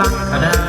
ลักษณา